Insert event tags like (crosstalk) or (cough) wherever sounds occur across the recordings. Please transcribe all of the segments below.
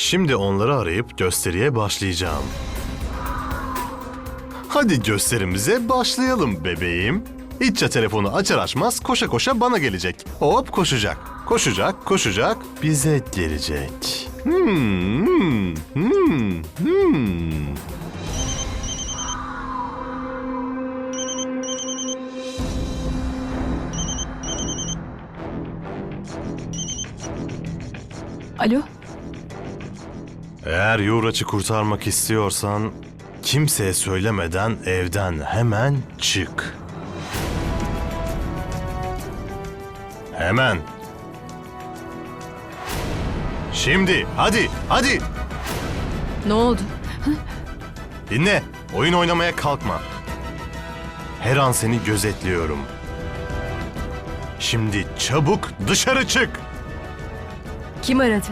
Şimdi onları arayıp gösteriye başlayacağım. Hadi gösterimize başlayalım bebeğim. İtça telefonu açar açmaz koşa koşa bana gelecek. Hop koşacak. Koşacak, koşacak, bize gelecek. Hmm, hmm, hmm, hmm. Alo? Eğer Yuraç'ı kurtarmak istiyorsan kimseye söylemeden evden hemen çık. Hemen. Şimdi hadi hadi Ne oldu? dinle oyun oynamaya kalkma. Her an seni gözetliyorum. Şimdi çabuk dışarı çık. Kim aradı?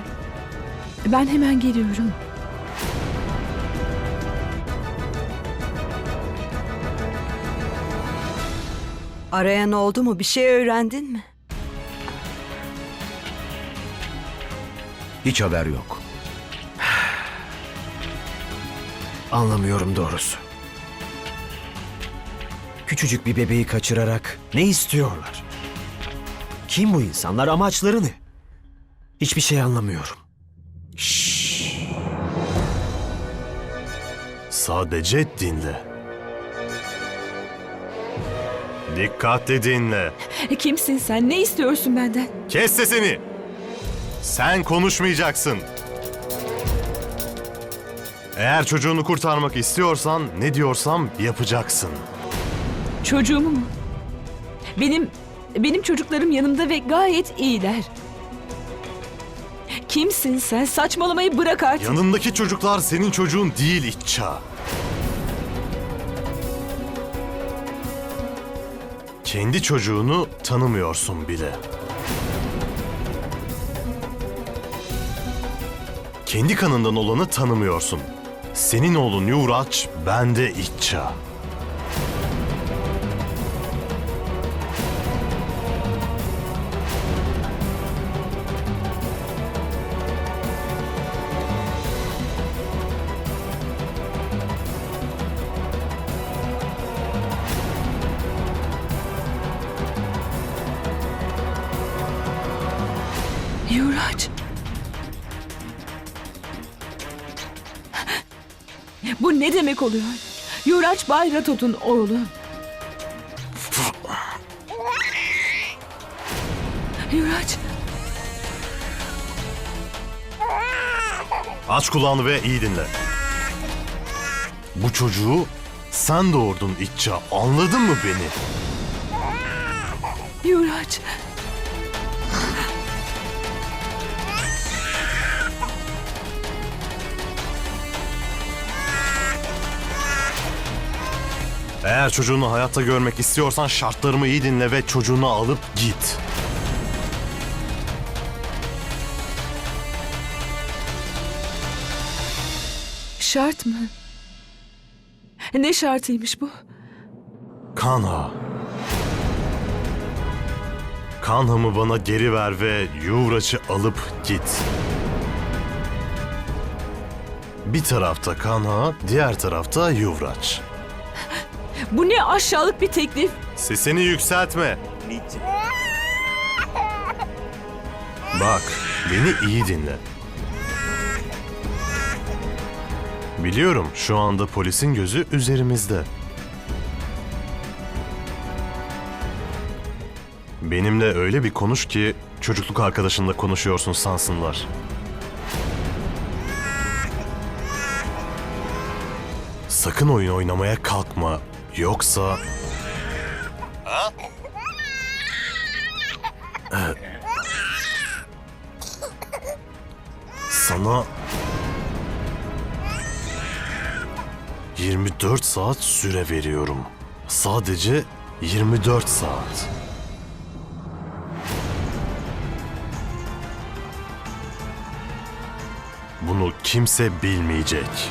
Ben hemen geliyorum. Arayan oldu mu? Bir şey öğrendin mi? Hiç haber yok. Anlamıyorum doğrusu. Küçücük bir bebeği kaçırarak ne istiyorlar? Kim bu insanlar? Amaçları ne? Hiçbir şey anlamıyorum. Sadece dinle. Dikkatli dinle. Kimsin sen? Ne istiyorsun benden? Kes sesini. Sen konuşmayacaksın. Eğer çocuğunu kurtarmak istiyorsan ne diyorsam yapacaksın. Çocuğumu mu? Benim benim çocuklarım yanımda ve gayet iyiler. Kimsin sen? Saçmalamayı bırak artık. Yanındaki çocuklar senin çocuğun değil İtça. Kendi çocuğunu tanımıyorsun bile. Kendi kanından olanı tanımıyorsun. Senin oğlun Yuraç, bende İtça. Bu ne demek oluyor? Yuraç Bay Ratot'un oğlu. Yuraç. Aç kulağını ve iyi dinle. Bu çocuğu sen doğurdun İtça, anladın mı beni? Yuraç. Eğer çocuğunu hayatta görmek istiyorsan şartlarımı iyi dinle ve çocuğunu alıp git. Şart mı? Ne şartıymış bu? Kanha. Kanhamı bana geri ver ve Yuvraç'ı alıp git. Bir tarafta Kanha, diğer tarafta Yuvraç. Bu ne aşağılık bir teklif. Sesini yükseltme. Bak, beni iyi dinle. Biliyorum şu anda polisin gözü üzerimizde. Benimle öyle bir konuş ki çocukluk arkadaşınla konuşuyorsun sansınlar. Sakın oyun oynamaya kalkma. Yoksa Sana 24 saat süre veriyorum. Sadece 24 saat. Bunu kimse bilmeyecek.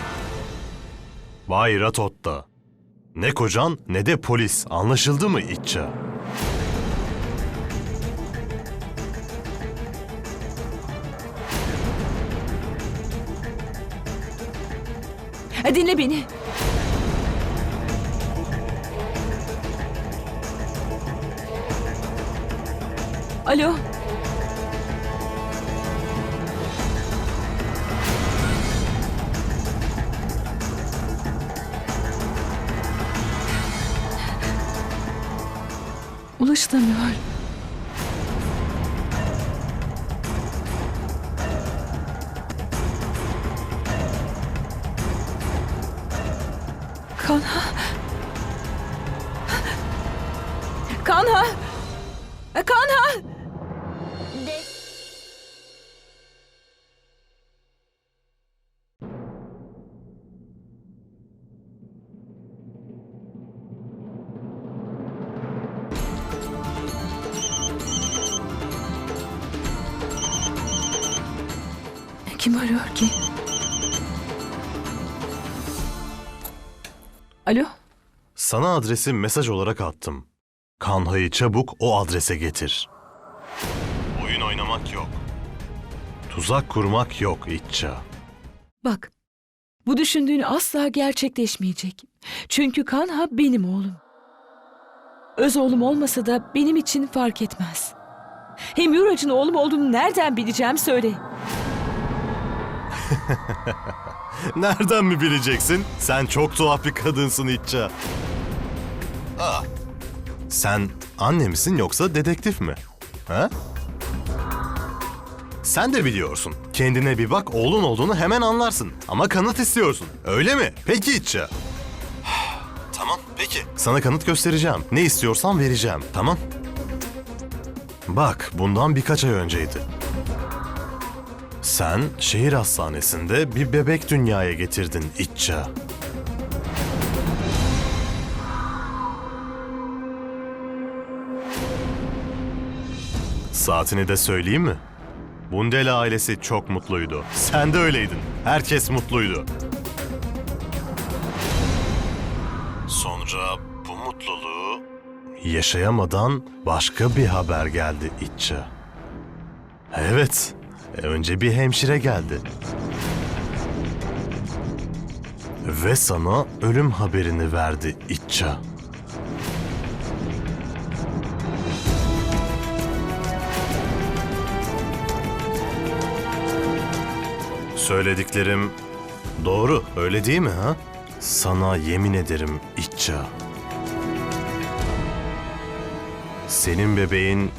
Bay Ratot'ta. Ne kocan ne de polis. Anlaşıldı mı İtça? E, dinle beni. Alo. Ulaşılamıyor. Kanha. Kanha. Kim arıyor ki? Alo? Sana adresi mesaj olarak attım. Kanha'yı çabuk o adrese getir. Oyun oynamak yok. Tuzak kurmak yok İtça. Bak, bu düşündüğün asla gerçekleşmeyecek. Çünkü Kanha benim oğlum. Öz oğlum olmasa da benim için fark etmez. Hem Yurac'ın oğlum olduğunu nereden bileceğim söyle. (laughs) Nereden mi bileceksin? Sen çok tuhaf bir kadınsın İtça. Aa, sen anne misin yoksa dedektif mi? Ha? Sen de biliyorsun. Kendine bir bak oğlun olduğunu hemen anlarsın. Ama kanıt istiyorsun. Öyle mi? Peki İtça. (sighs) tamam peki. Sana kanıt göstereceğim. Ne istiyorsan vereceğim. Tamam. Bak bundan birkaç ay önceydi. Sen şehir hastanesinde bir bebek dünyaya getirdin İtça. Saatini de söyleyeyim mi? Bundela ailesi çok mutluydu. Sen de öyleydin. Herkes mutluydu. Sonra bu mutluluğu yaşayamadan başka bir haber geldi İtça. Evet. Önce bir hemşire geldi. Ve sana ölüm haberini verdi İtça. Söylediklerim doğru, öyle değil mi ha? Sana yemin ederim İtça. Senin bebeğin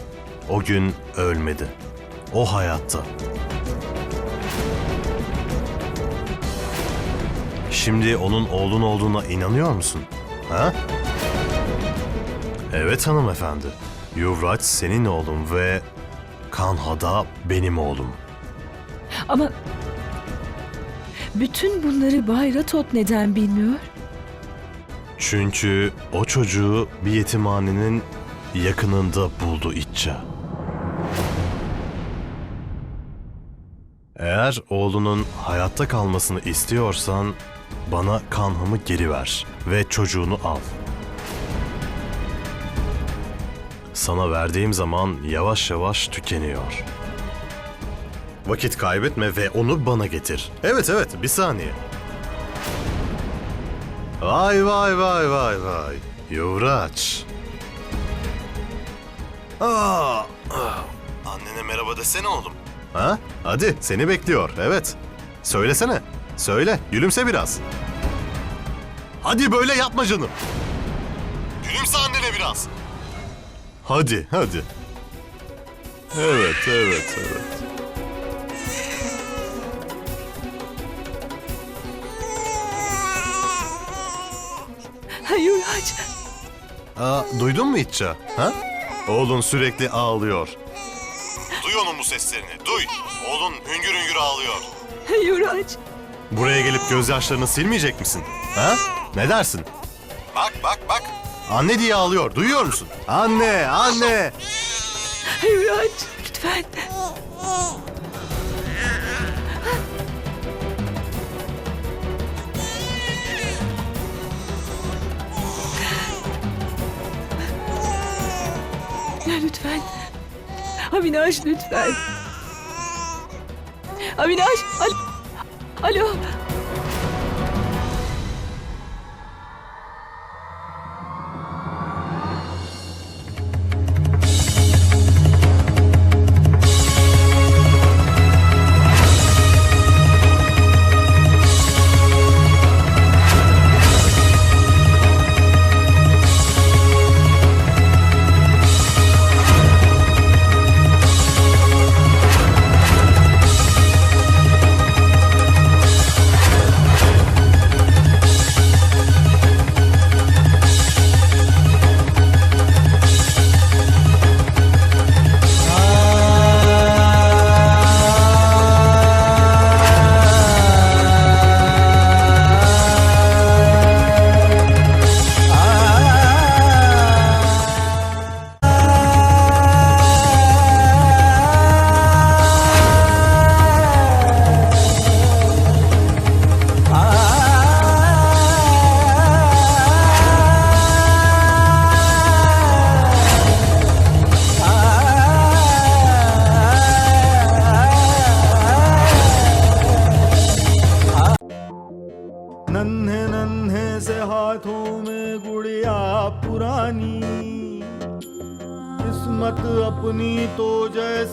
o gün ölmedi. O hayatta. Şimdi onun oğlun olduğuna inanıyor musun? Ha? Evet hanımefendi. Yuvraç senin oğlun ve Kanha da benim oğlum. Ama bütün bunları Bay Ratot neden bilmiyor? Çünkü o çocuğu bir yetimhanenin yakınında buldu İtça. Eğer oğlunun hayatta kalmasını istiyorsan bana kanhamı geri ver ve çocuğunu al. Sana verdiğim zaman yavaş yavaş tükeniyor. Vakit kaybetme ve onu bana getir. Evet evet bir saniye. Vay vay vay vay vay. Yuvraç. Aa. Annene merhaba desene oğlum. Ha? Hadi seni bekliyor. Evet. Söylesene. Söyle. Gülümse biraz. Hadi böyle yapma canım. Gülümse annene biraz. Hadi, hadi. Evet, evet, evet. Ha, Yurac. Aa, duydun mu İtça? Ha? Oğlun sürekli ağlıyor. Bu seslerini, duy. Oğlun hüngür hüngür ağlıyor. Ha, Yurac. Buraya gelip gözyaşlarını silmeyecek misin? Ha? Ne dersin? Bak bak bak. Anne diye ağlıyor. Duyuyor musun? Anne, anne. Ha, Yurac. Lütfen. Ya lütfen. Avinaş lütfen. Avinaş. Al Alo.